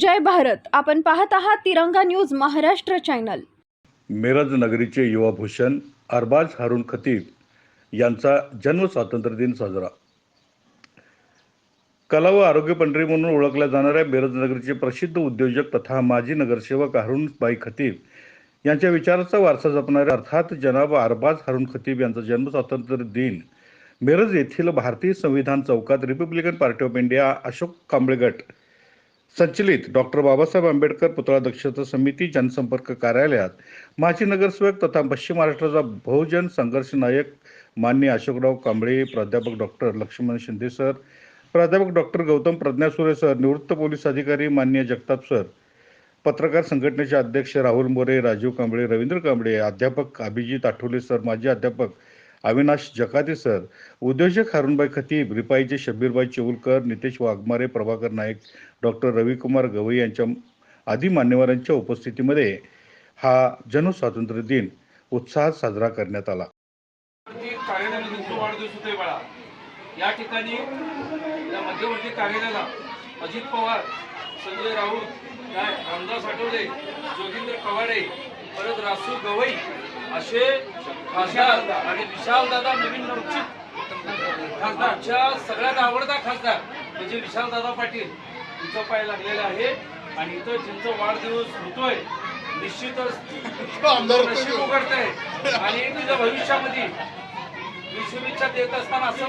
जय भारत. आपण पाहत आहात तिरंगा न्यूज महाराष्ट्र चॅनल. मिरज नगरीचे युवाभूषण अरबाज हारून खतीब यांचा जन्म स्वातंत्र्य दिन साजरा. कला व आरोग्य पंढरी म्हणून ओळखल्या जाणाऱ्या मिरज नगरीचे प्रसिद्ध उद्योजक तथा माजी नगरसेवक हारूनबाई खतीब यांच्या विचाराचा वारसा जपणाऱ्या अर्थात जनाब अरबाज हारून खतीब यांचा जन्म स्वातंत्र्य दिन मिरज येथील भारतीय संविधान चौकात republican party of India Ashok Kamble गट संचलित डॉक्टर बाबासाहेब आंबेडकर पुतळा दक्षता समिती जनसंपर्क कार्यालयात माजी नगरसेवक तथा पश्चिम महाराष्ट्राचा बहुजन संघर्ष नायक मान्य अशोकराव कांबळे प्राध्यापक डॉक्टर लक्ष्मण शिंदे सर प्राध्यापक डॉक्टर गौतम प्रज्ञासुरे सर निवृत्त पोलीस अधिकारी मान्य जगताप सर पत्रकार संघटनेचे अध्यक्ष राहुल मोरे राजीव कांबळे रवींद्र कांबळे अध्यापक अभिजित आठवले सर माजी अध्यापक अविनाश जकाते सर उद्योजक हरुणबाई खतीब रिपाईचे शब्बीरबाई चेऊलकर नितेश वाघमारे प्रभाकर नाईक डॉक्टर रविकुमार गवई यांच्या आदी मान्यवरांच्या उपस्थितीमध्ये हा जनस्वातंत्र्य दिन उत्साहात साजरा करण्यात आला. या ठिकाणी या मध्यवर्ती कार्यालयाला अजित पवार संजय राऊत रामदास आठवले जोगिंद्र कवाडे परत रासू गवई असे खासदार आणि विशालदादा नवीन नवचित. खासदारच्या सगळ्यात आवडता खासदार म्हणजे विशालदादा पाटील. तुमचा पाय लागलेला आहे आणि इथं ज्यांचा वाढदिवस होतोय निश्चितच नशीब उघडतंय. आणि तुझ्या भविष्यामध्ये मी शुभेच्छा देत असताना असं